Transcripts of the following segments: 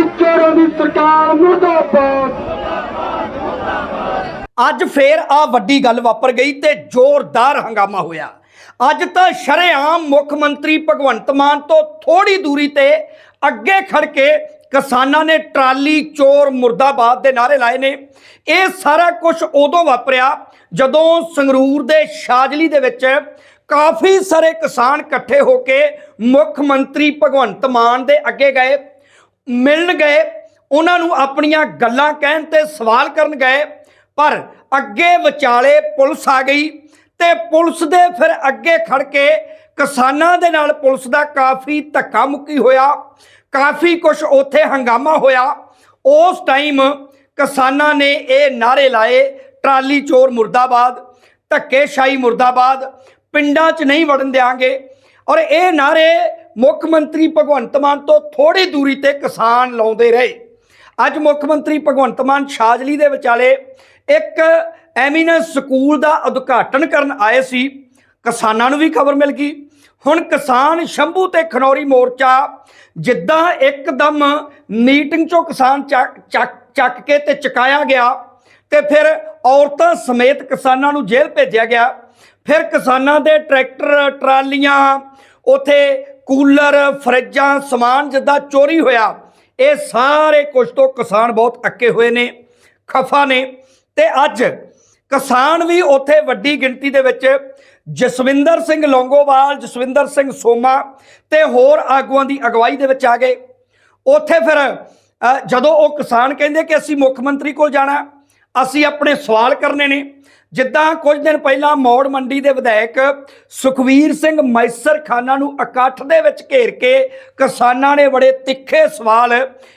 Trolley ਚੋਰਾਂ ਦੀ ਸਰਕਾਰ ਮੁਰਦਾਬਾਦ। ਅੱਜ ਫੇਰ ਆ ਵੱਡੀ ਗੱਲ ਵਾਪਰ ਗਈ ਤੇ ਜ਼ੋਰਦਾਰ ਹੰਗਾਮਾ ਹੋਇਆ। ਅੱਜ ਤਾਂ ਸ਼ਰੇਆਮ ਮੁੱਖ ਮੰਤਰੀ ਭਗਵੰਤ ਮਾਨ ਤੋਂ ਥੋੜੀ ਦੂਰੀ ਤੇ ਅੱਗੇ ਖੜ ਕੇ ਕਿਸਾਨਾਂ ਨੇ ਟਰਾਲੀ, ਚੋਰ, ਮੁਰਦਾਬਾਦ ਦੇ ਨਾਰੇ ਲਾਏ ਨੇ। ਇਹ ਸਾਰਾ ਕੁਝ ਉਦੋਂ ਵਾਪਰਿਆ ਜਦੋਂ ਸੰਗਰੂਰ ਦੇ ਸ਼ਾਜਲੀ ਦੇ ਵਿੱਚ ਕਾਫੀ ਸਾਰੇ ਕਿਸਾਨ ਇਕੱਠੇ ਹੋ ਕੇ ਮੁੱਖ ਮੰਤਰੀ ਭਗਵੰਤ ਮਾਨ ਦੇ ਅੱਗੇ ਗਏ। ਮਿਲਣ ਗਏ, ਉਹਨਾਂ ਨੂੰ ਆਪਣੀਆਂ ਗੱਲਾਂ ਕਹਿਣ ਤੇ ਸਵਾਲ ਕਰਨ ਗਏ, ਪਰ ਅੱਗੇ ਵਿਚਾਲੇ ਪੁਲਿਸ ਆ ਗਈ ਤੇ ਪੁਲਿਸ ਦੇ ਫਿਰ ਅੱਗੇ ਖੜ ਕੇ ਕਿਸਾਨਾਂ ਦੇ ਨਾਲ ਪੁਲਿਸ ਦਾ ਕਾਫੀ ਧੱਕਾ ਮੁੱਕੀ ਹੋਇਆ, ਕਾਫੀ ਕੁਝ ਉੱਥੇ ਹੰਗਾਮਾ ਹੋਇਆ। ਉਸ ਟਾਈਮ ਕਿਸਾਨਾਂ ਨੇ ਇਹ ਨਾਰੇ ਲਾਏ, ਟਰਾਲੀ ਚੋਰ ਮੁਰਦਾਬਾਦ, ਧੱਕੇਸ਼ਾਹੀ ਮੁਰਦਾਬਾਦ, ਪਿੰਡਾਂ 'ਚ ਨਹੀਂ ਵੜਨ ਦਿਆਂਗੇ। ਔਰ ਇਹ ਨਾਰੇ ਮੁੱਖ ਮੰਤਰੀ ਭਗਵੰਤ ਮਾਨ ਤੋਂ ਥੋੜੀ ਦੂਰੀ ਤੇ ਕਿਸਾਨ ਲਾਉਂਦੇ ਰਹੇ। ਅੱਜ ਮੁੱਖ ਮੰਤਰੀ ਭਗਵੰਤ ਮਾਨ ਸ਼ਾਜਲੀ ਦੇ ਵਿਚਾਲੇ ਇੱਕ ਐਮੀਨੈਂਸ ਸਕੂਲ ਦਾ ਉਦਘਾਟਨ ਕਰਨ ਆਏ ਸੀ। ਕਿਸਾਨਾਂ ਨੂੰ ਵੀ ਖਬਰ ਮਿਲ ਗਈ। ਹੁਣ ਕਿਸਾਨ ਸ਼ੰਭੂ ਤੇ ਖਨੌਰੀ ਮੋਰਚਾ ਜਿੱਦਾਂ ਇੱਕਦਮ ਮੀਟਿੰਗ ਚੋਂ ਕਿਸਾਨ ਚੱਕ ਚੱਕ ਕੇ ਤੇ ਚਕਾਇਆ ਗਿਆ ਤੇ ਫਿਰ ਔਰਤਾਂ ਸਮੇਤ ਕਿਸਾਨਾਂ ਨੂੰ ਜੇਲ੍ਹ ਭੇਜਿਆ ਗਿਆ। ਫਿਰ ਕਿਸਾਨਾਂ ਦੇ ਟਰੈਕਟਰ, ਟਰਾਲੀਆਂ, ਉਥੇ ਕੂਲਰ, ਫਰਿੱਜਾਂ, ਸਮਾਨ ਜਿੱਦਾਂ ਚੋਰੀ ਹੋਇਆ, ਇਹ ਸਾਰੇ ਕੁਝ ਤੋਂ ਕਿਸਾਨ ਬਹੁਤ ਅੱਕੇ ਹੋਏ ਨੇ, ਖਫਾ ਨੇ। ਤੇ ਅੱਜ ਕਿਸਾਨ ਵੀ ਉੱਥੇ ਵੱਡੀ ਗਿਣਤੀ ਦੇ ਵਿੱਚ ਜਸਵਿੰਦਰ ਸਿੰਘ ਲੌਂਗੋਵਾਲ, ਜਸਵਿੰਦਰ ਸਿੰਘ ਸੋਮਾ ਤੇ ਹੋਰ ਆਗੂਆਂ ਦੀ ਅਗਵਾਈ ਦੇ ਵਿੱਚ ਆ ਗਏ। ਉੱਥੇ ਫਿਰ ਜਦੋਂ ਉਹ ਕਿਸਾਨ ਕਹਿੰਦੇ ਕਿ ਅਸੀਂ ਮੁੱਖ ਮੰਤਰੀ ਕੋਲ ਜਾਣਾ ਅਸੀਂ ਆਪਣੇ ਸਵਾਲ ਕਰਨੇ ਨੇ। ਜਿੱਦਾਂ ਕੁਝ ਦਿਨ ਪਹਿਲਾਂ ਮੌੜ ਮੰਡੀ ਦੇ ਵਿਧਾਇਕ ਸੁਖਵੀਰ ਸਿੰਘ ਮੈਸਰ ਖਾਨਾ ਨੂੰ ਇਕੱਠ ਦੇ ਵਿੱਚ ਘੇਰ ਕੇ ਕਿਸਾਨਾਂ ਨੇ ਬੜੇ ਤਿੱਖੇ ਸਵਾਲ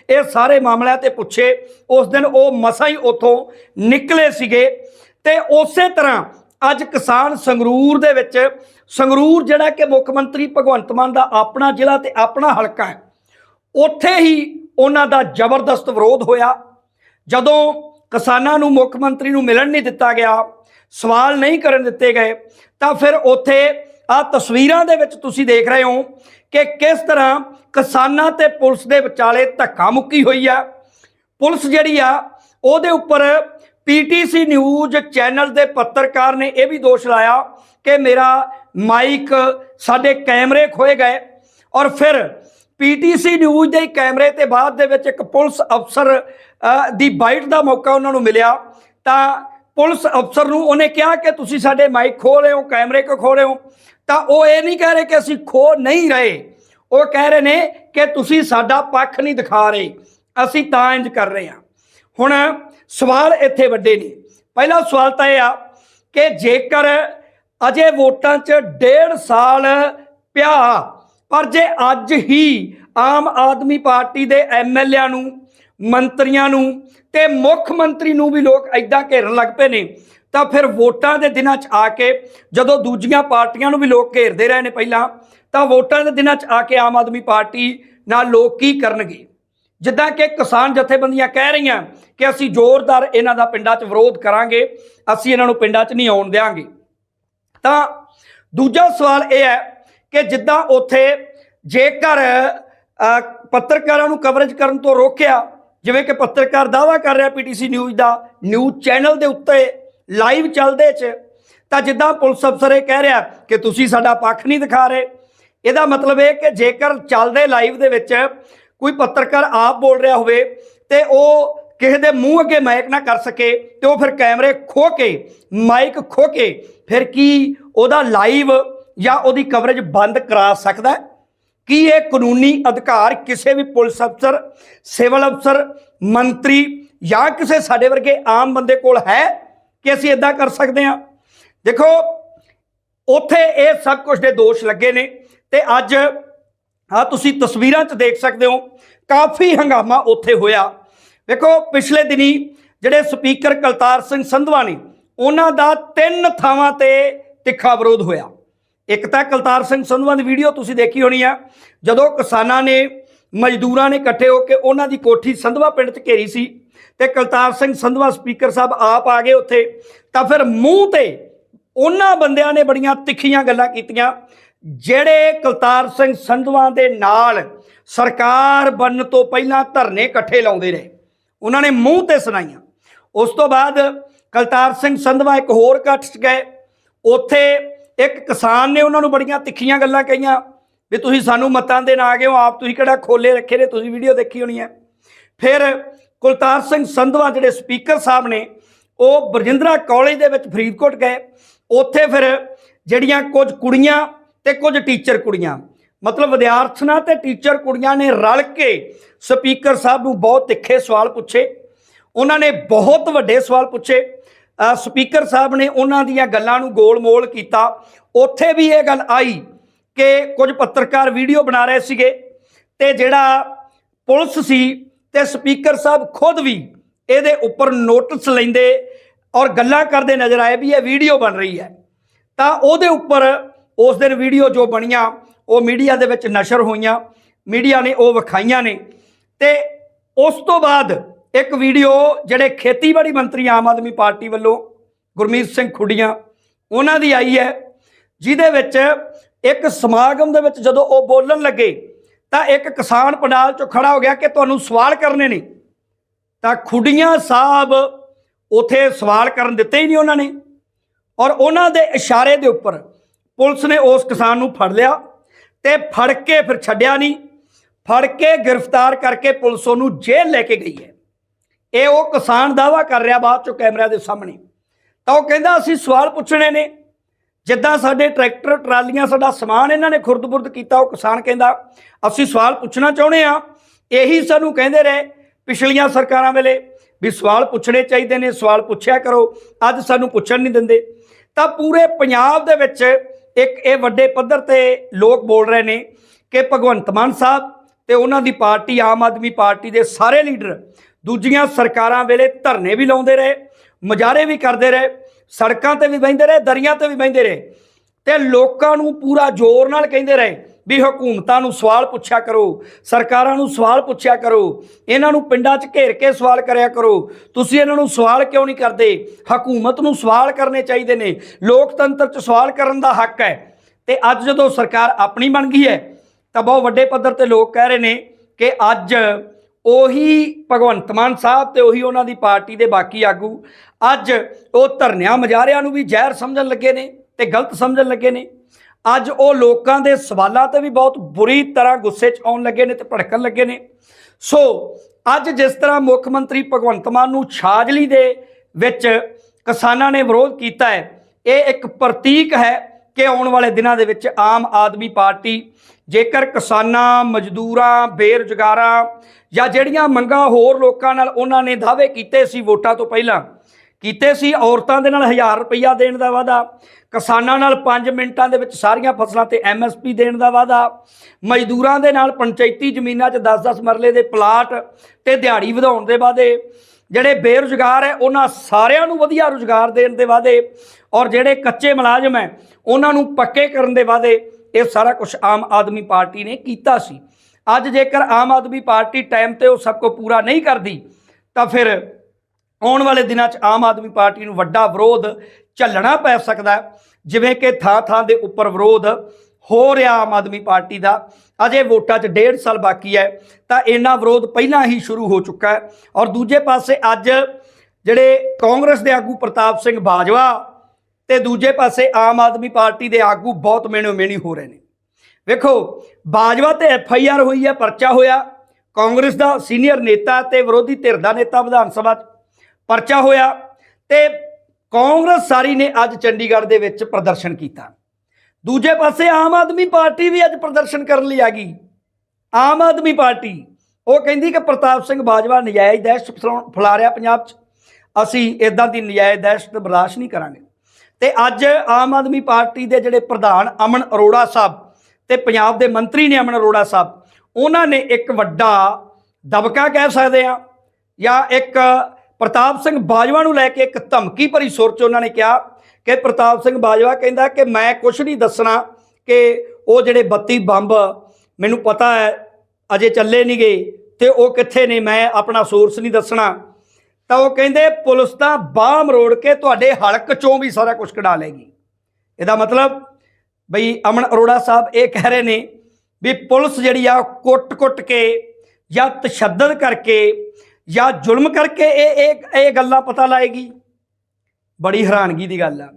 ਇਹ ਸਾਰੇ ਮਾਮਲਿਆਂ ਤੇ ਪੁੱਛੇ। ਉਸ ਦਿਨ ਉਹ ਮਸਾਂ ਹੀ ਉਥੋਂ ਨਿਕਲੇ ਸੀਗੇ। ਤੇ ਉਸੇ ਤਰ੍ਹਾਂ ਅੱਜ ਕਿਸਾਨ ਸੰਗਰੂਰ ਦੇ ਵਿੱਚ, ਸੰਗਰੂਰ ਜਿਹੜਾ ਕਿ ਮੁੱਖ ਮੰਤਰੀ ਭਗਵੰਤ ਮਾਨ ਦਾ ਆਪਣਾ ਜ਼ਿਲ੍ਹਾ ਤੇ ਆਪਣਾ ਹਲਕਾ ਹੈ, ਉੱਥੇ ਹੀ ਉਹਨਾਂ ਦਾ ਜ਼ਬਰਦਸਤ ਵਿਰੋਧ ਹੋਇਆ। ਜਦੋਂ ਕਿਸਾਨਾਂ ਨੂੰ ਮੁੱਖ ਮੰਤਰੀ ਨੂੰ ਮਿਲਣ ਨਹੀਂ ਦਿੱਤਾ ਗਿਆ, ਸਵਾਲ ਨਹੀਂ ਕਰਨ ਦਿੱਤੇ ਗਏ, ਤਾਂ ਫਿਰ ਉੱਥੇ ਆ ਤਸਵੀਰਾਂ ਦੇ ਵਿੱਚ ਤੁਸੀਂ ਦੇਖ ਰਹੇ ਹੋ ਕਿ ਕਿਸ ਤਰ੍ਹਾਂ ਕਿਸਾਨਾਂ ਤੇ ਪੁਲਿਸ ਦੇ ਵਿਚਾਲੇ ਧੱਕਾ ਮੁੱਕੀ ਹੋਈ ਆ। ਪੁਲਿਸ ਜਿਹੜੀ ਆ, ਉਹਦੇ ਉੱਪਰ ਪੀਟੀਸੀ ਨਿਊਜ਼ ਚੈਨਲ ਦੇ ਪੱਤਰਕਾਰ ਨੇ ਇਹ ਵੀ ਦੋਸ਼ ਲਾਇਆ ਕਿ ਮੇਰਾ ਮਾਈਕ ਸਾਡੇ ਕੈਮਰੇ ਖੋਏ ਗਏ ਔਰ ਫਿਰ ਪੀਟੀਸੀ ਨਿਊਜ਼ ਦੇ ਕੈਮਰੇ ਤੇ ਬਾਅਦ ਦੇ ਵਿੱਚ ਇੱਕ ਪੁਲਿਸ ਅਫਸਰ ਦੀ ਬਾਈਟ ਦਾ ਮੌਕਾ ਉਹਨਾਂ ਨੂੰ ਮਿਲਿਆ। ਤਾਂ ਪੁਲਿਸ ਅਫਸਰ ਨੂੰ ਉਹਨੇ ਕਿਹਾ ਕਿ ਤੁਸੀਂ ਸਾਡੇ ਮਾਈਕ ਖੋ ਰਹੇ ਹੋ, ਕੈਮਰੇ ਕੋ ਖੋ ਰਹੇ ਹੋ? ਤਾਂ ਉਹ ਇਹ ਨਹੀਂ ਕਹਿ ਰਹੇ ਕਿ ਅਸੀਂ ਖੋ ਨਹੀਂ ਰਹੇ। ਉਹ ਕਹਿ ਰਹੇ ਨੇ ਕਿ ਤੁਸੀਂ ਸਾਡਾ ਪੱਖ ਨਹੀਂ ਦਿਖਾ ਰਹੇ। ਅਸੀਂ ਤਾਂ ਇੰਜ ਕਰ ਰਹੇ ਹਾਂ। ਹੁਣ ਸਵਾਲ ਇੱਥੇ ਵੱਡੇ ਨੇ। ਪਹਿਲਾ ਸਵਾਲ ਤਾਂ ਇਹ ਆ ਕਿ ਜੇਕਰ ਅਜੇ ਵੋਟਾਂ 'ਚ ਡੇਢ ਸਾਲ ਪਿਆ ਪਰ ਜੇ ਅੱਜ ਹੀ ਆਮ ਆਦਮੀ ਪਾਰਟੀ ਦੇ ਐਮਐਲਏਆਂ ਨੂੰ, ਮੰਤਰੀਆਂ ਨੂੰ ਤੇ ਮੁੱਖ ਮੰਤਰੀ ਨੂੰ ਵੀ ਲੋਕ ਐਦਾਂ ਘੇਰਨ ਲੱਗ ਪਏ ਨੇ, ਤਾਂ ਫਿਰ ਵੋਟਾਂ ਦੇ ਦਿਨਾਂ 'ਚ ਆ ਕੇ ਜਦੋਂ ਦੂਜੀਆਂ ਪਾਰਟੀਆਂ ਨੂੰ ਵੀ ਲੋਕ ਘੇਰਦੇ ਰਹੇ ਨੇ ਪਹਿਲਾਂ, ਤਾਂ ਵੋਟਾਂ ਦੇ ਦਿਨਾਂ 'ਚ ਆ ਕੇ ਆਮ ਆਦਮੀ ਪਾਰਟੀ ਨਾਲ ਲੋਕ ਕੀ ਕਰਨਗੇ? ਜਿੱਦਾਂ ਕਿ ਕਿਸਾਨ ਜਥੇਬੰਦੀਆਂ ਕਹਿ ਰਹੀਆਂ ਕਿ ਅਸੀਂ ਜ਼ੋਰਦਾਰ ਇਹਨਾਂ ਦਾ ਪਿੰਡਾਂ 'ਚ ਵਿਰੋਧ ਕਰਾਂਗੇ, ਅਸੀਂ ਇਹਨਾਂ ਨੂੰ ਪਿੰਡਾਂ 'ਚ ਨਹੀਂ ਆਉਣ ਦੇਵਾਂਗੇ ਤਾਂ ਦੂਜਾ ਸਵਾਲ ਇਹ ਹੈ ਕਿ ਜਿੱਦਾਂ ਉੱਥੇ ਜੇਕਰ ਪੱਤਰਕਾਰਾਂ ਨੂੰ ਕਵਰੇਜ ਕਰਨ ਤੋਂ ਰੋਕਿਆ, ਜਿਵੇਂ ਕਿ ਪੱਤਰਕਾਰ ਦਾਵਾ ਕਰ ਰਿਹਾ ਪੀਟੀਸੀ ਨਿਊਜ਼ ਦਾ, ਨਿਊਜ਼ ਚੈਨਲ ਦੇ ਉੱਤੇ ਲਾਈਵ ਚੱਲਦੇ ਚ, ਤਾਂ ਜਿੱਦਾਂ ਪੁਲਿਸ ਅਫਸਰ ਇਹ ਕਹਿ ਰਿਹਾ ਕਿ ਤੁਸੀਂ ਸਾਡਾ ਪੱਖ ਨਹੀਂ ਦਿਖਾ ਰਹੇ, ਇਹਦਾ ਮਤਲਬ ਇਹ ਕਿ ਜੇਕਰ ਚੱਲਦੇ ਲਾਈਵ ਦੇ ਵਿੱਚ ਕੋਈ ਪੱਤਰਕਾਰ ਆਪ ਬੋਲ ਰਿਹਾ ਹੋਵੇ, ਤੇ ਉਹ ਕਿਸੇ ਦੇ ਮੂੰਹ ਅੱਗੇ ਮਾਈਕ ਨਾ ਕਰ ਸਕੇ, ਤੇ ਉਹ ਫਿਰ ਕੈਮਰੇ ਖੋ ਕੇ ਮਾਈਕ ਖੋ ਕੇ, ਫਿਰ ਕੀ ਉਹਦਾ ਲਾਈਵ ਜਾਂ ਉਹਦੀ ਕਵਰੇਜ ਬੰਦ ਕਰਾ ਸਕਦਾ ਕੀ ਇਹ ਕਾਨੂੰਨੀ ਅਧਿਕਾਰ ਕਿਸੇ ਵੀ ਪੁਲਿਸ ਅਫਸਰ, ਸਿਵਲ ਅਫਸਰ, ਮੰਤਰੀ ਜਾਂ ਕਿਸੇ ਸਾਡੇ ਵਰਗੇ ਆਮ ਬੰਦੇ ਕੋਲ ਹੈ ਕਿ ਅਸੀਂ ਇਦਾਂ ਕਰ ਸਕਦੇ ਹਾਂ? ਦੇਖੋ, ਉੱਥੇ ਇਹ ਸਭ ਕੁਝ ਦੇ ਦੋਸ਼ ਲੱਗੇ ਨੇ ਤੇ ਅੱਜ ਆ ਤੁਸੀਂ ਤਸਵੀਰਾਂ 'ਚ ਦੇਖ ਸਕਦੇ ਹੋ, ਕਾਫੀ ਹੰਗਾਮਾ ਉੱਥੇ ਹੋਇਆ। ਵੇਖੋ, ਪਿਛਲੇ ਦਿਨੀ ਜਿਹੜੇ ਸਪੀਕਰ ਕਲਤਾਰ ਸਿੰਘ ਸੰਧਵਾ ਨੇ, ਉਹਨਾਂ ਦਾ ਤਿੰਨ ਥਾਵਾਂ ਤੇ ਤਿੱਖਾ ਵਿਰੋਧ ਹੋਇਆ। ਇੱਕ ਤਾਂ ਕਲਤਾਰ ਸਿੰਘ ਸੰਧਵਾ ਦੀ ਵੀਡੀਓ ਤੁਸੀਂ ਦੇਖੀ ਹੋਣੀ ਆ, ਜਦੋਂ ਕਿਸਾਨਾਂ ਨੇ, ਮਜ਼ਦੂਰਾਂ ਨੇ ਇਕੱਠੇ ਹੋ ਕੇ ਉਹਨਾਂ ਦੀ ਕੋਠੀ ਸੰਧਵਾ ਪਿੰਡ 'ਚ ਘੇਰੀ ਸੀ ਤੇ ਕਲਤਾਰ ਸਿੰਘ ਸੰਧਵਾ ਸਪੀਕਰ ਸਾਹਿਬ ਆਪ ਆ ਗਏ ਉੱਥੇ, ਤਾਂ ਫਿਰ ਮੂੰਹ ਤੇ ਉਹਨਾਂ ਬੰਦਿਆਂ ਨੇ ਬੜੀਆਂ ਤਿੱਖੀਆਂ ਗੱਲਾਂ ਕੀਤੀਆਂ, ਜਿਹੜੇ ਕਲਤਾਰ ਸਿੰਘ ਸੰਧਵਾ ਦੇ ਨਾਲ ਸਰਕਾਰ ਬਣਨ ਤੋਂ ਪਹਿਲਾਂ ਧਰਨੇ ਇਕੱਠੇ ਲਾਉਂਦੇ ਰਹੇ, ਉਹਨਾਂ ਨੇ ਮੂੰਹ ਤੇ ਸੁਣਾਈਆਂ। ਉਸ ਤੋਂ ਬਾਅਦ ਕਲਤਾਰ ਸਿੰਘ ਸੰਧਵਾ ਇੱਕ ਹੋਰ ਇਕੱਠ 'ਚ ਗਏ, ਉੱਥੇ ਇੱਕ ਕਿਸਾਨ ਨੇ ਉਹਨਾਂ ਨੂੰ ਬੜੀਆਂ ਤਿੱਖੀਆਂ ਗੱਲਾਂ ਕਹੀਆਂ ਵੀ ਤੁਸੀਂ ਸਾਨੂੰ ਮਤਾਂ ਦੇਣ ਆ ਗਏ ਹੋ, ਆਪ ਤੁਸੀਂ ਕਿਹੜਾ ਖੋਲੇ ਰੱਖੇ ਨੇ, ਤੁਸੀਂ ਵੀਡੀਓ ਦੇਖੀ ਹੋਣੀ ਹੈ। ਫਿਰ ਕੁਲਤਾਰ ਸਿੰਘ ਸੰਧਵਾ ਜਿਹੜੇ ਸਪੀਕਰ ਸਾਹਿਬ ਨੇ, ਉਹ ਬਰਜਿੰਦਰਾ ਕਾਲਜ ਦੇ ਵਿੱਚ ਫਰੀਦਕੋਟ ਗਏ। ਉੱਥੇ ਫਿਰ ਜਿਹੜੀਆਂ ਕੁਝ ਕੁੜੀਆਂ ਤੇ ਕੁਝ ਟੀਚਰ ਕੁੜੀਆਂ, ਮਤਲਬ ਵਿਦਿਆਰਥਣਾਂ ਤੇ ਟੀਚਰ ਕੁੜੀਆਂ ਨੇ ਰਲ ਕੇ ਸਪੀਕਰ ਸਾਹਿਬ ਨੂੰ ਬਹੁਤ ਤਿੱਖੇ ਸਵਾਲ ਪੁੱਛੇ। ਉਹਨਾਂ ਨੇ ਬਹੁਤ ਵੱਡੇ ਸਵਾਲ ਪੁੱਛੇ। ਸਪੀਕਰ ਸਾਹਿਬ ਨੇ ਉਹਨਾਂ ਦੀਆਂ ਗੱਲਾਂ ਨੂੰ ਗੋਲ-ਮੋਲ ਕੀਤਾ। ਉੱਥੇ ਵੀ ਇਹ ਗੱਲ ਆਈ ਕਿ ਕੁਝ ਪੱਤਰਕਾਰ ਵੀਡੀਓ ਬਣਾ ਰਹੇ ਸੀਗੇ ਤੇ ਜਿਹੜਾ ਪੁਲਿਸ ਸੀ ਤੇ ਸਪੀਕਰ ਸਾਹਿਬ ਖੁਦ ਵੀ ਇਹਦੇ ਉੱਪਰ ਨੋਟਿਸ ਲੈਂਦੇ ਔਰ ਗੱਲਾਂ ਕਰਦੇ ਨਜ਼ਰ ਆਏ ਵੀ ਇਹ ਵੀਡੀਓ ਬਣ ਰਹੀ ਹੈ। ਤਾਂ ਉਹਦੇ ਉੱਪਰ ਉਸ ਦਿਨ ਵੀਡੀਓ ਜੋ ਬਣੀਆਂ, ਉਹ ਮੀਡੀਆ ਦੇ ਵਿੱਚ ਨਸ਼ਰ ਹੋਈਆਂ, ਮੀਡੀਆ ਨੇ ਉਹ ਵਿਖਾਈਆਂ ਨੇ ਤੇ ਉਸ ਤੋਂ ਬਾਅਦ ਇੱਕ ਵੀਡੀਓ ਜਿਹੜੇ ਖੇਤੀਬਾੜੀ ਮੰਤਰੀ ਆਮ ਆਦਮੀ ਪਾਰਟੀ ਵੱਲੋਂ ਗੁਰਮੀਤ ਸਿੰਘ ਖੁੱਡੀਆਂ, ਉਹਨਾਂ ਦੀ ਆਈ ਹੈ, ਜਿਹਦੇ ਵਿੱਚ ਇੱਕ ਸਮਾਗਮ ਦੇ ਵਿੱਚ ਜਦੋਂ ਉਹ ਬੋਲਣ ਲੱਗੇ, ਤਾਂ ਇੱਕ ਕਿਸਾਨ ਪੰਡਾਲ ਚੋਂ ਖੜਾ ਹੋ ਗਿਆ ਕਿ ਤੁਹਾਨੂੰ ਸਵਾਲ ਕਰਨੇ ਨੇ। ਤਾਂ ਖੁੱਡੀਆਂ ਸਾਹਿਬ ਉਥੇ ਸਵਾਲ ਕਰਨ ਦਿੱਤੇ ਹੀ ਨਹੀਂ ਉਹਨਾਂ ਨੇ। ਔਰ ਉਹਨਾਂ ਦੇ ਇਸ਼ਾਰੇ ਦੇ ਉੱਪਰ ਪੁਲਿਸ ਨੇ ਉਸ ਕਿਸਾਨ ਨੂੰ ਫੜ ਲਿਆ ਤੇ ਫੜ ਕੇ ਫਿਰ ਛੱਡਿਆ ਨਹੀਂ। ਫੜ ਕੇ ਗ੍ਰਿਫਤਾਰ ਕਰਕੇ ਪੁਲਿਸ ਉਹਨੂੰ ਜੇਲ੍ਹ ਲੈ ਕੇ ਗਈ ਹੈ। ਇਹ ਉਹ ਕਿਸਾਨ ਦਾਵਾ ਕਰ ਰਿਹਾ ਬਾਅਦ ਚੋਂ ਕੈਮਰਿਆਂ ਦੇ ਸਾਹਮਣੇ। ਤਾਂ ਉਹ ਕਹਿੰਦਾ, ਅਸੀਂ ਸਵਾਲ ਪੁੱਛਣੇ ਨੇ। ਜਿੱਦਾਂ ਸਾਡੇ ਟਰੈਕਟਰ, ਟਰਾਲੀਆਂ, ਸਾਡਾ ਸਮਾਨ ਇਹਨਾਂ ਨੇ ਖੁਰਦ-ਬੁਰਦ ਕੀਤਾ, ਉਹ ਕਿਸਾਨ ਕਹਿੰਦਾ, ਅਸੀਂ ਸਵਾਲ ਪੁੱਛਣਾ ਚਾਹੁੰਦੇ ਆ ਇਹੀ ਸਾਨੂੰ ਕਹਿੰਦੇ ਰਹੇ ਪਿਛਲੀਆਂ ਸਰਕਾਰਾਂ ਵੇਲੇ ਵੀ ਸਵਾਲ ਪੁੱਛਣੇ ਚਾਹੀਦੇ ਨੇ, ਸਵਾਲ ਪੁੱਛਿਆ ਕਰੋ। ਅੱਜ ਸਾਨੂੰ ਪੁੱਛਣ ਨਹੀਂ ਦਿੰਦੇ। ਤਾਂ ਪੂਰੇ ਪੰਜਾਬ ਦੇ ਵਿੱਚ ਇੱਕ ਇਹ ਵੱਡੇ ਪੱਧਰ ਤੇ ਲੋਕ ਬੋਲ ਰਹੇ ਨੇ ਕਿ ਭਗਵੰਤ ਮਾਨ ਸਾਹਿਬ ਤੇ ਉਹਨਾਂ ਦੀ ਪਾਰਟੀ, ਆਮ ਆਦਮੀ ਪਾਰਟੀ ਦੇ ਸਾਰੇ ਲੀਡਰ ਦੂਜੀਆਂ ਸਰਕਾਰਾਂ ਵੇਲੇ ਧਰਨੇ ਵੀ ਲਾਉਂਦੇ ਰਹੇ ਮੁਜ਼ਾਹਰੇ ਵੀ ਕਰਦੇ ਰਹੇ, ਸੜਕਾਂ ਤੇ ਵੀ ਬਹਿੰਦੇ ਰਹੇ, ਦਰੀਆਂ ਤੇ ਵੀ ਬਹਿੰਦੇ ਰਹੇ ਤੇ ਲੋਕਾਂ ਨੂੰ ਪੂਰਾ ਜ਼ੋਰ ਨਾਲ ਕਹਿੰਦੇ ਰਹੇ ਵੀ ਹਕੂਮਤਾਂ ਨੂੰ ਸਵਾਲ ਪੁੱਛਿਆ ਕਰੋ, ਸਰਕਾਰਾਂ ਨੂੰ ਸਵਾਲ ਪੁੱਛਿਆ ਕਰੋ, ਇਹਨਾਂ ਨੂੰ ਪਿੰਡਾਂ 'ਚ ਘੇਰ ਕੇ ਸਵਾਲ ਕਰਿਆ ਕਰੋ। ਤੁਸੀਂ ਇਹਨਾਂ ਨੂੰ ਸਵਾਲ ਕਿਉਂ ਨਹੀਂ ਕਰਦੇ? ਹਕੂਮਤ ਨੂੰ ਸਵਾਲ ਕਰਨੇ ਚਾਹੀਦੇ ਨੇ। ਲੋਕਤੰਤਰ 'ਚ ਸਵਾਲ ਕਰਨ ਦਾ ਹੱਕ ਹੈ। ਤੇ ਅੱਜ ਜਦੋਂ ਸਰਕਾਰ ਆਪਣੀ ਬਣ ਗਈ ਹੈ, ਤਾਂ ਬਹੁਤ ਵੱਡੇ ਪੱਧਰ ਤੇ ਲੋਕ ਕਹਿ ਰਹੇ ਨੇ ਕਿ ਅੱਜ ਉਹੀ ਭਗਵੰਤ ਮਾਨ ਸਾਹਿਬ ਤੇ ਉਹੀ ਉਹਨਾਂ ਦੀ ਪਾਰਟੀ ਦੇ ਬਾਕੀ ਆਗੂ। ਅੱਜ ਉਹ ਧਰਨਿਆਂ ਮਜਾਰਿਆਂ ਨੂੰ ਵੀ ਜ਼ਹਿਰ ਸਮਝਣ ਲੱਗੇ ਨੇ ਤੇ ਗਲਤ ਸਮਝਣ ਲੱਗੇ ਨੇ। ਅੱਜ ਉਹ ਲੋਕਾਂ ਦੇ ਸਵਾਲਾਂ ਤੇ ਵੀ ਬਹੁਤ ਬੁਰੀ ਤਰ੍ਹਾਂ ਗੁੱਸੇ 'ਚ ਆਉਣ ਲੱਗੇ ਨੇ ਤੇ ਭੜਕਣ ਲੱਗੇ ਨੇ। ਸੋ ਅੱਜ ਜਿਸ ਤਰ੍ਹਾਂ ਮੁੱਖ ਮੰਤਰੀ ਭਗਵੰਤ ਮਾਨ ਨੂੰ ਛਾਜਲੀ ਦੇ ਵਿੱਚ ਕਿਸਾਨਾਂ ਨੇ ਵਿਰੋਧ ਕੀਤਾ ਹੈ, ਇਹ ਇੱਕ ਪ੍ਰਤੀਕ ਹੈ ਕਿ ਆਉਣ ਵਾਲੇ ਦਿਨਾਂ ਦੇ ਵਿੱਚ ਆਮ ਆਦਮੀ ਪਾਰਟੀ ਜੇਕਰ ਕਿਸਾਨਾਂ, ਮਜ਼ਦੂਰਾਂ, ਬੇਰੁਜ਼ਗਾਰਾਂ ਜਾਂ ਜਿਹੜੀਆਂ ਮੰਗਾਂ ਹੋਰ ਲੋਕਾਂ ਨਾਲ ਉਹਨਾਂ ਨੇ ਦਾਅਵੇ ਕੀਤੇ ਸੀ ਵੋਟਾਂ ਤੋਂ ਪਹਿਲਾਂ, ਕੀਤੇ ਸੀ, ਔਰਤਾਂ ਦੇ ਨਾਲ 1000 ਰੁਪਈਆ ਦੇਣ ਦਾ ਵਾਅਦਾ, ਕਿਸਾਨਾਂ ਨਾਲ 5 ਮਿੰਟਾਂ ਦੇ ਵਿੱਚ ਸਾਰੀਆਂ ਫਸਲਾਂ ਤੇ ਐਮਐਸਪੀ ਦੇਣ ਦਾ ਵਾਅਦਾ, ਮਜ਼ਦੂਰਾਂ ਦੇ ਨਾਲ ਪੰਚਾਇਤੀ ਜ਼ਮੀਨਾਂ 'ਚ 10-10 ਮਰਲੇ ਦੇ ਪਲਾਟ ਤੇ ਦਿਹਾੜੀ ਵਧਾਉਣ ਦੇ ਵਾਅਦੇ, ਜਿਹੜੇ ਬੇਰੁਜ਼ਗਾਰ ਹੈ, ਉਹਨਾਂ ਸਾਰਿਆਂ ਨੂੰ ਵਧੀਆ ਰੁਜ਼ਗਾਰ ਦੇਣ ਦੇ ਵਾਅਦੇ ਔਰ ਜਿਹੜੇ ਕੱਚੇ ਮੁਲਾਜ਼ਮ ਹੈ, ਉਹਨਾਂ ਨੂੰ ਪੱਕੇ ਕਰਨ ਦੇ ਵਾਅਦੇ ਇਹ ਸਾਰਾ ਕੁਝ ਆਮ ਆਦਮੀ ਪਾਰਟੀ ਨੇ ਕੀਤਾ ਸੀ। ਅੱਜ ਜੇਕਰ ਆਮ ਆਦਮੀ ਪਾਰਟੀ ਟਾਈਮ ਤੇ ਉਹ ਸਭ ਕੁਝ ਪੂਰਾ ਨਹੀਂ ਕਰਦੀ, ਤਾਂ ਫਿਰ ਆਉਣ ਵਾਲੇ ਦਿਨਾਂ 'ਚ ਆਮ ਆਦਮੀ ਪਾਰਟੀ ਨੂੰ ਵੱਡਾ ਵਿਰੋਧ ਝੱਲਣਾ ਪੈ ਸਕਦਾ ਜਿਵੇਂ ਕਿ ਥਾਂ ਥਾਂ ਦੇ ਉੱਪਰ ਵਿਰੋਧ ਹੋ ਰਿਹਾ ਆਮ ਆਦਮੀ ਪਾਰਟੀ ਦਾ। ਅਜੇ ਵੋਟਾਂ 'ਚ ਡੇਢ ਸਾਲ ਬਾਕੀ ਹੈ, ਤਾਂ ਇਹਨਾਂ ਵਿਰੋਧ ਪਹਿਲਾਂ ਹੀ ਸ਼ੁਰੂ ਹੋ ਚੁੱਕਾ ਹੈ। ਔਰ ਦੂਜੇ ਪਾਸੇ ਅੱਜ ਜਿਹੜੇ ਕਾਂਗਰਸ ਦੇ ਆਗੂ ਪ੍ਰਤਾਪ ਸਿੰਘ ਬਾਜਵਾ ਤੇ ਦੂਜੇ ਪਾਸੇ ਆਮ ਆਦਮੀ ਪਾਰਟੀ ਦੇ ਆਗੂ ਬਹੁਤ ਮੇਣੋ ਮੇਣੀ ਹੋ ਰਹੇ ਨੇ। ਵੇਖੋ, ਬਾਜਵਾ ਤੇ ਐਫ ਆਈ ਆਰ ਹੋਈ ਹੈ, ਪਰਚਾ ਹੋਇਆ। ਕਾਂਗਰਸ ਦਾ ਸੀਨੀਅਰ ਨੇਤਾ ਤੇ ਵਿਰੋਧੀ ਧਿਰ ਦਾ ਨੇਤਾ ਵਿਧਾਨ ਸਭਾ 'ਚ ਪਰਚਾ ਹੋਇਆ ਤੇ ਕਾਂਗਰਸ ਸਾਰੀ ਨੇ ਅੱਜ ਚੰਡੀਗੜ੍ਹ ਦੇ ਵਿੱਚ ਪ੍ਰਦਰਸ਼ਨ ਕੀਤਾ। ਦੂਜੇ ਪਾਸੇ ਆਮ ਆਦਮੀ ਪਾਰਟੀ ਵੀ ਅੱਜ ਪ੍ਰਦਰਸ਼ਨ ਕਰਨ ਲਈ ਆ ਗਈ। ਆਮ ਆਦਮੀ ਪਾਰਟੀ, ਉਹ ਕਹਿੰਦੀ ਕਿ ਪ੍ਰਤਾਪ ਸਿੰਘ ਬਾਜਵਾ ਨਜਾਇਜ਼ ਦਹਿਸ਼ਤ ਫੈਲਾਉਣ- ਫੈਲਾ ਰਿਹਾ ਪੰਜਾਬ 'ਚ। ਅਸੀਂ ਇਦਾਂ ਦੀ ਨਜਾਇਜ਼ ਦਹਿਸ਼ਤ ਬਰਦਾਸ਼ਤ ਨਹੀਂ ਕਰਾਂਗੇ। ਤੇ ਅੱਜ ਆਮ ਆਦਮੀ ਪਾਰਟੀ ਦੇ ਜਿਹੜੇ ਪ੍ਰਧਾਨ ਅਮਨ ਅਰੋੜਾ ਸਾਹਿਬ ਤੇ ਪੰਜਾਬ ਦੇ ਮੰਤਰੀ ਨੇ ਅਮਨ ਅਰੋੜਾ ਸਾਹਿਬ, ਉਹਨਾਂ ਨੇ ਇੱਕ ਵੱਡਾ ਦਬਕਾ ਕਹਿ ਸਕਦੇ ਆ ਜਾਂ ਇੱਕ ਪ੍ਰਤਾਪ ਸਿੰਘ ਬਾਜਵਾ ਨੂੰ ਲੈ ਕੇ ਇੱਕ ਧਮਕੀ ਭਰੀ ਸੁਰ 'ਚ ਉਹਨਾਂ ਨੇ ਕਿਹਾ ਕਿ ਪ੍ਰਤਾਪ ਸਿੰਘ ਬਾਜਵਾ ਕਹਿੰਦਾ ਕਿ ਮੈਂ ਕੁਝ ਨਹੀਂ ਦੱਸਣਾ ਕਿ ਉਹ ਜਿਹੜੇ 32 ਬੰਬ ਮੈਨੂੰ ਪਤਾ ਹੈ, ਅਜੇ ਚੱਲੇ ਨਹੀਂ ਗਏ ਤੇ ਉਹ ਕਿੱਥੇ ਨੇ, ਮੈਂ ਆਪਣਾ ਸੋਰਸ ਨਹੀਂ ਦੱਸਣਾ। ਤਾਂ ਉਹ ਕਹਿੰਦੇ, ਪੁਲਿਸ ਤਾਂ ਬਾਹ ਮਰੋੜ ਕੇ ਤੁਹਾਡੇ ਹਲਕ ਚੋਂ ਵੀ ਸਾਰਾ ਕੁਝ ਕਢਾ ਲੇਗੀ ਇਹਦਾ ਮਤਲਬ ਬਈ ਅਮਨ ਅਰੋੜਾ ਸਾਹਿਬ ਇਹ ਕਹਿ ਰਹੇ ਨੇ ਵੀ ਪੁਲਿਸ ਜਿਹੜੀ ਆ ਕੁੱਟ-ਕੁੱਟ ਕੇ ਜਾਂ ਤਸ਼ੱਦਦ ਕਰਕੇ ਜਾਂ ਜ਼ੁਲਮ ਕਰਕੇ ਇਹ ਇਹ ਇਹ ਗੱਲਾਂ ਪਤਾ ਲਾਏਗੀ। ਬੜੀ ਹੈਰਾਨਗੀ ਦੀ ਗੱਲ ਆ।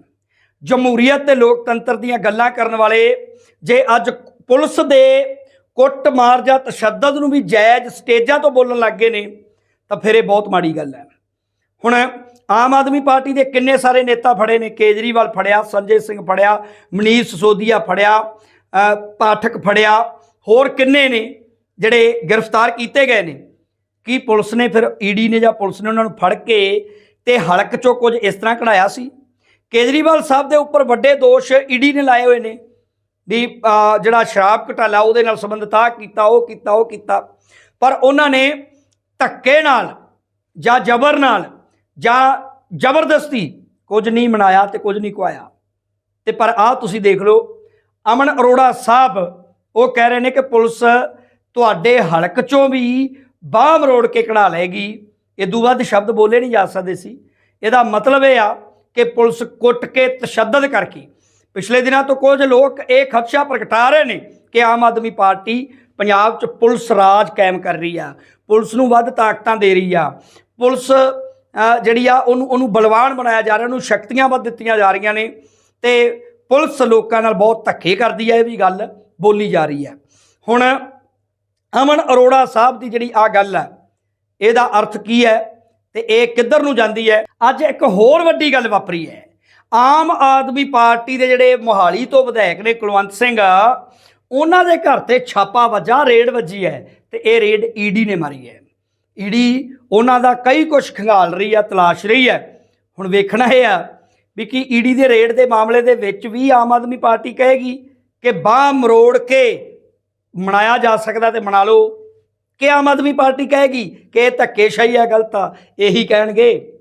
ਜਮਹੂਰੀਅਤ ਤੇ ਲੋਕਤੰਤਰ ਦੀਆਂ ਗੱਲਾਂ ਕਰਨ ਵਾਲੇ ਜੇ ਅੱਜ ਪੁਲਿਸ ਦੇ ਕੁੱਟ ਮਾਰ ਜਾਂ ਤਸ਼ੱਦਦ ਨੂੰ ਵੀ ਜਾਇਜ਼ ਸਟੇਜਾਂ ਤੋਂ ਬੋਲਣ ਲੱਗ ਗਏ ਨੇ, ਤਾਂ ਫਿਰ ਇਹ ਬਹੁਤ ਮਾੜੀ ਗੱਲ ਹੈ ਹੁਣ ਆਮ ਆਦਮੀ ਪਾਰਟੀ ਦੇ ਕਿੰਨੇ ਸਾਰੇ ਨੇਤਾ ਫੜੇ ਨੇ? ਕੇਜਰੀਵਾਲ ਫੜਿਆ, ਸੰਜੇ ਸਿੰਘ ਫੜਿਆ, ਮਨੀਸ਼ ਸੋਦੀਆ ਫੜਿਆ ਪਾਠਕ ਫੜਿਆ, ਹੋਰ ਕਿੰਨੇ ਨੇ ਜਿਹੜੇ ਗ੍ਰਿਫਤਾਰ ਕੀਤੇ ਗਏ ਨੇ? ਕੀ ਪੁਲਿਸ ਨੇ ਫਿਰ ਈਡੀ ਨੇ ਜਾਂ ਪੁਲਿਸ ਨੇ ਉਹਨਾਂ ਨੂੰ ਫੜ ਕੇ ਤੇ ਹਲਕ ਚੋਂ ਕੁਝ ਇਸ ਤਰ੍ਹਾਂ ਕਢਾਇਆ ਸੀ? ਕੇਜਰੀਵਾਲ ਸਾਹਿਬ ਦੇ ਉੱਪਰ ਵੱਡੇ ਦੋਸ਼ ਈਡੀ ਨੇ ਲਾਏ ਹੋਏ ਨੇ ਵੀ ਜਿਹੜਾ ਸ਼ਰਾਬ ਘਟਾਲਾ ਉਹਦੇ ਨਾਲ ਸੰਬੰਧਿਤ ਆ, ਕੀਤਾ, ਉਹ ਕੀਤਾ ਉਹ ਕੀਤਾ। ਪਰ ਉਹਨਾਂ ਨੇ ਧੱਕੇ ਨਾਲ ਜਾਂ ਜ਼ਬਰ ਨਾਲ ਜਾਂ ਜ਼ਬਰਦਸਤੀ ਕੁਝ ਨਹੀਂ ਮਨਾਇਆ ਤੇ ਕੁਝ ਨਹੀਂ ਕੁਆਇਆ ਤੇ ਪਰ ਆ ਤੁਸੀਂ ਦੇਖ ਲਓ, ਅਮਨ ਅਰੋੜਾ ਸਾਹਿਬ, ਉਹ ਕਹਿ ਰਹੇ ਨੇ ਕਿ ਪੁਲਿਸ ਤੁਹਾਡੇ ਹਲਕ ਚੋਂ ਵੀ ਬਾਹ ਮਰੋੜ ਕੇ ਕਢਾ ਲਏਗੀ। ਇਦੋਂ ਵੱਧ ਸ਼ਬਦ ਬੋਲੇ ਨਹੀਂ ਜਾ ਸਕਦੇ ਸੀ। ਇਹਦਾ ਮਤਲਬ ਇਹ ਆ ਕਿ ਪੁਲਿਸ ਕੁੱਟ ਕੇ ਤਸ਼ੱਦਦ ਕਰਕੇ, ਪਿਛਲੇ ਦਿਨਾਂ ਤੋਂ ਕੁਝ ਲੋਕ ਇਹ ਖਦਸ਼ਾ ਪ੍ਰਗਟਾ ਰਹੇ ਨੇ ਕਿ ਆਮ ਆਦਮੀ ਪਾਰਟੀ ਪੰਜਾਬ 'ਚ ਪੁਲਿਸ ਰਾਜ ਕਾਇਮ ਕਰ ਰਹੀ ਆ। ਪੁਲਿਸ ਨੂੰ ਵੱਧ ਤਾਕਤਾਂ ਦੇ ਰਹੀ ਆ। ਪੁਲਿਸ ਜਿਹੜੀ ਆ ਉਹਨੂੰ ਉਹਨੂੰ ਬਲਵਾਨ ਬਣਾਇਆ ਜਾ ਰਿਹਾ, ਉਹਨੂੰ ਸ਼ਕਤੀਆਂ ਵੱਧ ਦਿੱਤੀਆਂ ਜਾ ਰਹੀਆਂ ਨੇ ਤੇ ਪੁਲਿਸ ਲੋਕਾਂ ਨਾਲ ਬਹੁਤ ਧੱਕੇ ਕਰਦੀ ਹੈ ਇਹ ਵੀ ਗੱਲ ਬੋਲੀ ਜਾ ਰਹੀ ਹੈ। ਹੁਣ ਅਮਨ ਅਰੋੜਾ ਸਾਹਿਬ ਦੀ ਜਿਹੜੀ ਆ ਗੱਲ ਹੈ, ਇਹਦਾ ਅਰਥ ਕੀ ਹੈ ਤੇ ਇਹ ਕਿੱਧਰ ਨੂੰ ਜਾਂਦੀ ਹੈ? ਅੱਜ ਇੱਕ ਹੋਰ ਵੱਡੀ ਗੱਲ ਵਾਪਰੀ ਹੈ। ਆਮ ਆਦਮੀ ਪਾਰਟੀ ਦੇ ਜਿਹੜੇ ਮੋਹਾਲੀ ਤੋਂ ਵਿਧਾਇਕ ਨੇ ਕੁਲਵੰਤ ਸਿੰਘ, ਉਹਨਾਂ ਦੇ ਘਰ ਤੇ ਛਾਪਾ ਵੱਜਾ, ਰੇਡ ਵੱਜੀ ਹੈ ਤੇ ਇਹ ਰੇਡ ਈਡੀ ਨੇ ਮਾਰੀ ਹੈ। ਈਡੀ ਉਹਨਾਂ ਦਾ ਕਈ ਕੁਝ ਖੰਗਾਲ ਰਹੀ ਆ, ਤਲਾਸ਼ ਰਹੀ ਹੈ ਹੁਣ ਵੇਖਣਾ ਇਹ ਆ ਵੀ ਕੀ ਈਡੀ ਦੇ ਰੇਡ ਦੇ ਮਾਮਲੇ ਦੇ ਵਿੱਚ ਵੀ ਆਮ ਆਦਮੀ ਪਾਰਟੀ ਕਹੇਗੀ ਕਿ ਬਾਹ ਮਰੋੜ ਕੇ ਮਨਾਇਆ ਜਾ ਸਕਦਾ ਤੇ ਮਨਾ ਲਓ, ਕਿ ਆਮ ਆਦਮੀ ਪਾਰਟੀ ਕਹੇਗੀ ਕਿ ਇਹ ਧੱਕੇਸ਼ਾਹੀ ਆ, ਗਲਤ ਆ, ਇਹੀ ਕਹਿਣਗੇ।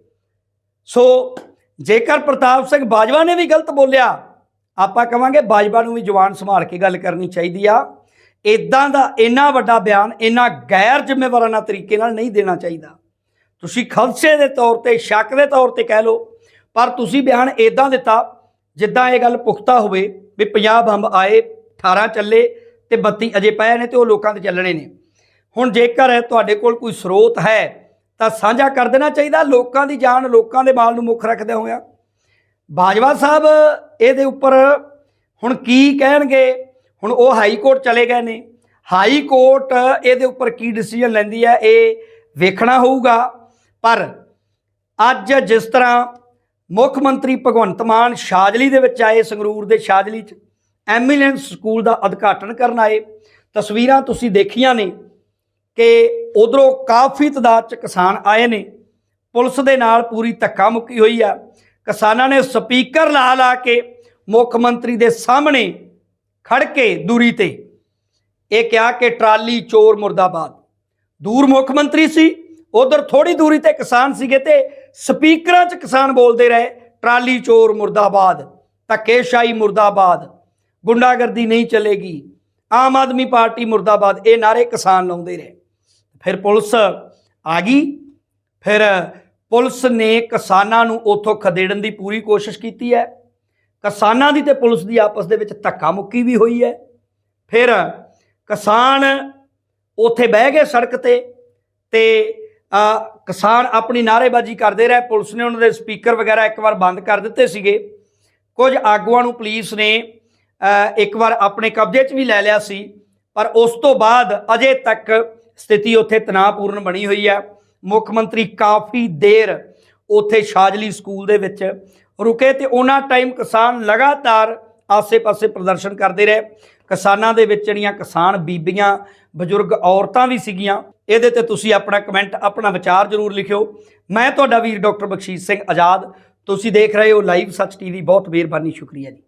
ਸੋ ਜੇਕਰ ਪ੍ਰਤਾਪ ਸਿੰਘ ਬਾਜਵਾ ਨੇ ਵੀ ਗਲਤ ਬੋਲਿਆ, ਆਪਾਂ ਕਵਾਂਗੇ ਬਾਜਵਾ ਨੂੰ ਵੀ ਜਵਾਨ ਸੰਭਾਲ ਕੇ ਗੱਲ ਕਰਨੀ ਚਾਹੀਦੀ ਆ। ਇਦਾਂ ਦਾ ਇੰਨਾ ਵੱਡਾ ਬਿਆਨ, ਇੰਨਾ ਗੈਰ ਜ਼ਿੰਮੇਵਾਰਾਨਾ ਤਰੀਕੇ ਨਾਲ ਨਹੀਂ ਦੇਣਾ ਚਾਹੀਦਾ। ਤੁਸੀਂ ਖਲਸੇ ਦੇ ਤੌਰ ਤੇ, ਸ਼ੱਕ ਦੇ ਤੌਰ ਤੇ ਕਹਿ ਲਓ, ਪਰ ਤੁਸੀਂ ਬਿਆਨ ਇਦਾਂ ਦਿੱਤਾ, ਜਿੱਦਾਂ ਇਹ ਗੱਲ ਪੁਖਤਾ ਹੋਵੇ ਵੀ ਪੰਜਾਬ ਬੰਬ ਆਏ 18 ਚੱਲੇ ਤੇ 32 ਅਜੇ ਪਏ ਨੇ ਤੇ ਉਹ ਲੋਕਾਂ ਦੇ ਚੱਲਣੇ ਨੇ। ਹੁਣ ਜੇਕਰ ਤੁਹਾਡੇ ਕੋਲ ਕੋਈ ਸਰੋਤ ਹੈ, ਤਾਂ ਸਾਂਝਾ ਕਰ ਦੇਣਾ ਚਾਹੀਦਾ, ਲੋਕਾਂ ਦੀ ਜਾਨ ਲੋਕਾਂ ਦੇ ਮਾਲ ਨੂੰ ਮੁੱਖ ਰੱਖਦੇ ਹੋਇਆ। ਬਾਜਵਾ ਸਾਹਿਬ, ਇਹਦੇ ਉੱਪਰ ਹੁਣ ਕੀ ਕਹਿਣਗੇ? ਹੁਣ ਉਹ ਹਾਈ ਕੋਰਟ ਚਲੇ ਗਏ ਨੇ। ਹਾਈ ਕੋਰਟ ਇਹਦੇ ਉੱਪਰ ਕੀ ਡਿਸੀਜਨ ਲੈਂਦੀ ਹੈ, ਇਹ ਵੇਖਣਾ ਹੋਊਗਾ। ਪਰ ਅੱਜ ਜਿਸ ਤਰ੍ਹਾਂ ਮੁੱਖ ਮੰਤਰੀ ਭਗਵੰਤ ਮਾਨ ਸ਼ਾਜਲੀ ਦੇ ਵਿੱਚ ਆਏ, ਸੰਗਰੂਰ ਦੇ ਸ਼ਾਜਲੀ 'ਚ ਐਮੀਲੈਂਸ ਸਕੂਲ ਦਾ ਉਦਘਾਟਨ ਕਰਨ ਆਏ, ਤਸਵੀਰਾਂ ਤੁਸੀਂ ਦੇਖੀਆਂ ਨੇ ਕਿ ਉਧਰੋਂ ਕਾਫੀ ਤਦਾਦ 'ਚ ਕਿਸਾਨ ਆਏ ਨੇ। ਪੁਲਿਸ ਦੇ ਨਾਲ ਪੂਰੀ ਧੱਕਾ ਮੁੱਕੀ ਹੋਈ ਆ। ਕਿਸਾਨਾਂ ਨੇ ਸਪੀਕਰ ਲਾ ਲਾ ਕੇ ਮੁੱਖ ਮੰਤਰੀ ਦੇ ਸਾਹਮਣੇ ਖੜ ਕੇ ਦੂਰੀ ਤੇ। ਇਹ ਕਿਹਾ ਕਿ ਟਰਾਲੀ ਚੋਰ ਮੁਰਦਾਬਾਦ। ਦੂਰ ਮੁੱਖ ਮੰਤਰੀ ਸੀ, ਉਧਰ ਥੋੜੀ ਦੂਰੀ ਤੇ ਕਿਸਾਨ ਸੀਗੇ ਤੇ ਸਪੀਕਰਾਂ 'ਚ ਕਿਸਾਨ ਬੋਲਦੇ ਰਹੇ, ਟਰਾਲੀ ਚੋਰ ਮੁਰਦਾਬਾਦ, ਧੱਕੇਸ਼ਾਹੀ ਮੁਰਦਾਬਾਦ, ਗੁੰਡਾਗਰਦੀ ਨਹੀਂ ਚੱਲੇਗੀ, ਆਮ ਆਦਮੀ ਪਾਰਟੀ ਮੁਰਦਾਬਾਦ, ਇਹ ਨਾਰੇ ਕਿਸਾਨ ਲਾਉਂਦੇ ਰਹੇ। ਫਿਰ ਪੁਲਿਸ ਆ ਗਈ, ਫਿਰ ਪੁਲਿਸ ਨੇ ਕਿਸਾਨਾਂ ਨੂੰ ਉੱਥੋਂ ਖਦੇੜਨ ਦੀ ਪੂਰੀ ਕੋਸ਼ਿਸ਼ ਕੀਤੀ ਹੈ। ਕਿਸਾਨਾਂ ਦੀ ਤੇ ਪੁਲਿਸ ਦੀ ਆਪਸ ਦੇ ਵਿੱਚ ਧੱਕਾ ਮੁੱਕੀ ਵੀ ਹੋਈ ਹੈ। ਫਿਰ ਕਿਸਾਨ ਉੱਥੇ ਬਹਿ ਗਏ ਸੜਕ ਤੇ ਤੇ ਕਿਸਾਨ ਆਪਣੀ ਨਾਅਰੇਬਾਜ਼ੀ ਕਰਦੇ ਰਹੇ। ਪੁਲਿਸ ਨੇ ਉਹਨਾਂ ਦੇ ਸਪੀਕਰ ਵਗੈਰਾ ਇੱਕ ਵਾਰ ਬੰਦ ਕਰ ਦਿੱਤੇ ਸੀਗੇ। ਕੁਝ ਆਗੂਆਂ ਨੂੰ ਪੁਲਿਸ ਨੇ ਇੱਕ ਵਾਰ ਆਪਣੇ ਕਬਜ਼ੇ 'ਚ ਵੀ ਲੈ ਲਿਆ ਸੀ। ਪਰ ਉਸ ਤੋਂ ਬਾਅਦ ਅਜੇ ਤੱਕ ਸਥਿਤੀ ਉੱਥੇ ਤਣਾਅਪੂਰਨ ਬਣੀ ਹੋਈ ਹੈ। ਮੁੱਖ ਮੰਤਰੀ ਕਾਫੀ ਦੇਰ ਉੱਥੇ ਸ਼ਾਜਲੀ ਸਕੂਲ ਦੇ ਵਿੱਚ ਰੁਕੇ ਤੇ ਉਹਨਾਂ ਟਾਈਮ ਕਿਸਾਨ ਲਗਾਤਾਰ ਆਸੇ-ਪਾਸੇ ਪ੍ਰਦਰਸ਼ਨ ਕਰਦੇ ਰਹੇ। ਕਿਸਾਨਾਂ ਦੇ ਵਿੱਚ ਜਿਹੜੀਆਂ ਕਿਸਾਨ ਬੀਬੀਆਂ, ਬਜ਼ੁਰਗ ਔਰਤਾਂ ਵੀ ਸੀਗੀਆਂ, ਇਹਦੇ ਤੇ ਤੁਸੀਂ ਆਪਣਾ ਕਮੈਂਟ ਆਪਣਾ ਵਿਚਾਰ ਜ਼ਰੂਰ ਲਿਖਿਓ। ਮੈਂ ਤੁਹਾਡਾ ਵੀਰ ਡਾਕਟਰ ਬਖਸ਼ੀਸ਼ ਸਿੰਘ ਆਜ਼ਾਦ। ਤੁਸੀਂ ਦੇਖ ਰਹੇ ਹੋ ਲਾਈਵ ਸੱਚ ਟੀਵੀ ਬਹੁਤ ਮਿਹਰਬਾਨੀ, ਸ਼ੁਕਰੀਆ ਜੀ।